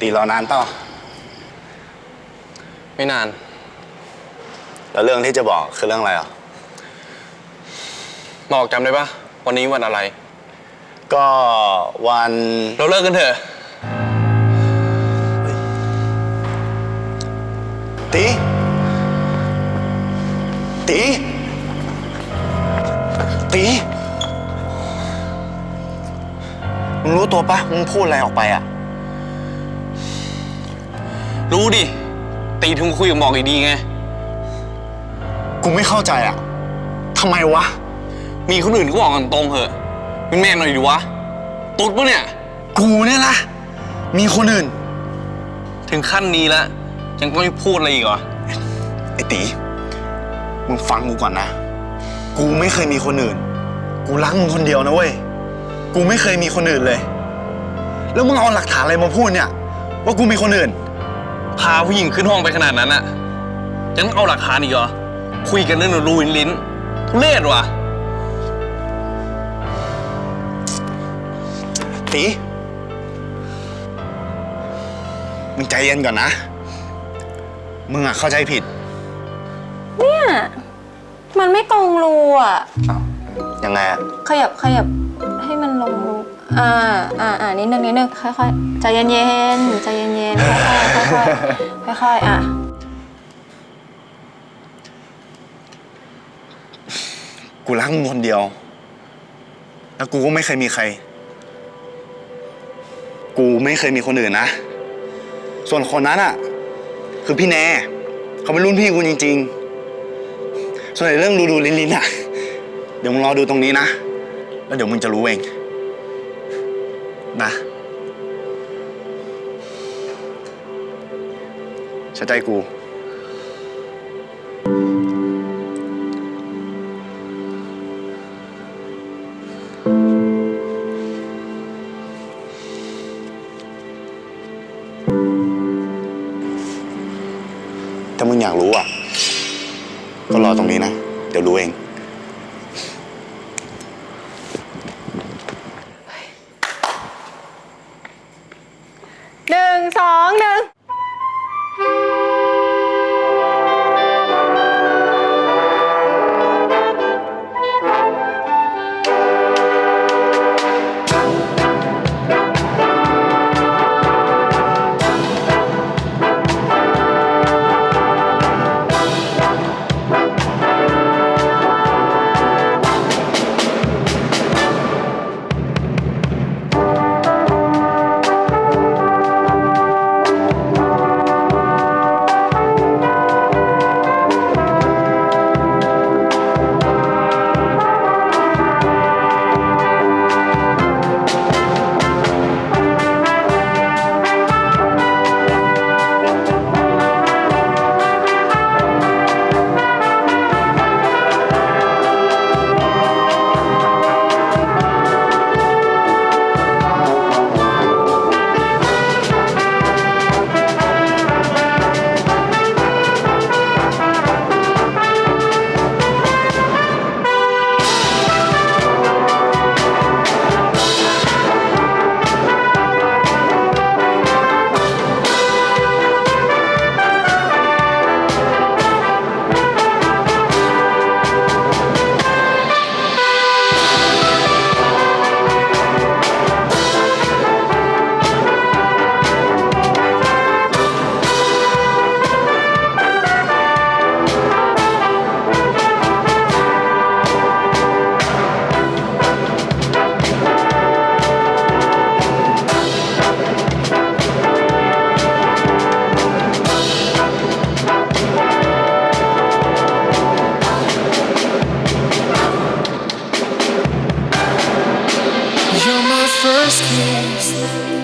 ตีรอนานเปล่าไม่นาน แล้วเรื่องที่จะบอกคือเรื่องอะไรอะบอกจำได้ปะวันนี้วันอะไร ก็วันเราเลิกกันเถอะ ตีตีตีมึงรู้ตัวปะมึงพูดอะไรออกไปอะ รู้ดิ ตีถึงคุยกับหมอกดีๆไง กูไม่เข้าใจอะทำไมวะ มีคนอื่นก็บอกกันตรงเหอะเป็นแม่หน่อยดิวะ ตุ๊ดปะเนี่ย กูเนี่ยละมีคนอื่น ถึงขั้นนี้แล้วยังต้องไม่พูดอะไรอีกเหรอ ไอ้ตี มึงฟังกูก่อนนะ กูไม่เคยมีคนอื่น กูรักมึงคนเดียวนะเว้ย กูไม่เคยมีคนอื่นเลย แล้วมึงเอาหลักฐานอะไรมาพูดเนี่ย ว่ากูมีคนอื่น พาผู้หญิงขึ้นห้องไปขนาดนั้นอะยังต้องเอาหลักฐานอีกเหรอ คุยกันเรื่องรูวินลิ้น ทุเรศว่ะตีมึงใจเย็นก่อนนะ มึงอะเข้าใจผิดเนี่ย มันไม่ตรงรูอะ ยังไงอะขยับขยับให้มันลงรู อ่าอ่าอ่านิดนึงนิดนึงค่อยๆใจเย็นๆใจเย็นๆค่อยๆค่อยๆค่อยๆอะกูรักมึงคนเดียว แล้วกูก็ไม่เคยมีใคร กูไม่เคยมีคนอื่นนะ ส่วนคนนั้นอะ คือพี่แน่เขาเป็นรุ่นพี่กูจริง ๆ ส่วนในเรื่องดูดูลินลินอะเดี๋ยวมึงรอดูตรงนี้นะ แล้วเดี๋ยวมึงจะรู้เอง เชื่ใจกู ถ้ามึงอยากรู้อะ ก็รอตรงนี้นะ เดี๋ยวรู้เอง หนึ่งสองหนึ่ง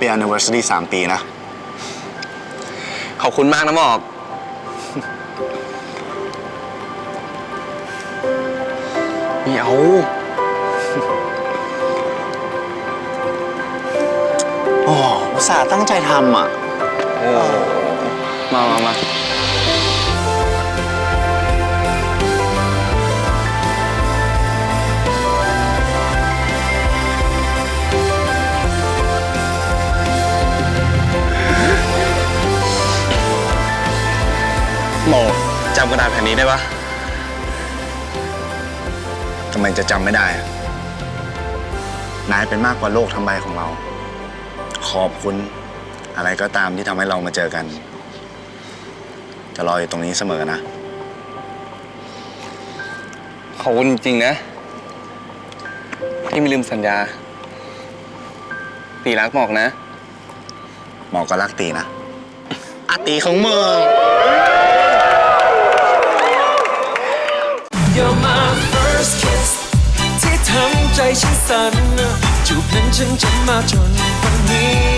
Happy Anniversary 3 ปีนะ ขอบคุณมากนะหมอกไม่เอาโอ้อุตส่าห์ตั้งใจทำอะโอ้มามามา จำกระดาษแผ่นนี้ได้ปะทำไมจะจำไม่ได้อะนายเป็นมากกว่าโลกทั้งใบของเรา ขอบคุณอะไรก็ตามที่ทำให้เรามาเจอกัน จะรออยู่ตรงนี้เสมอนะ ขอบคุณจริงๆนะ ที่ไม่ลืมสัญญา ตีรักหมอกนะ หมอก็รักตีนะอาตีของมึง ฉันสั่นจูบนั้นฉันจะมาจนวันนี้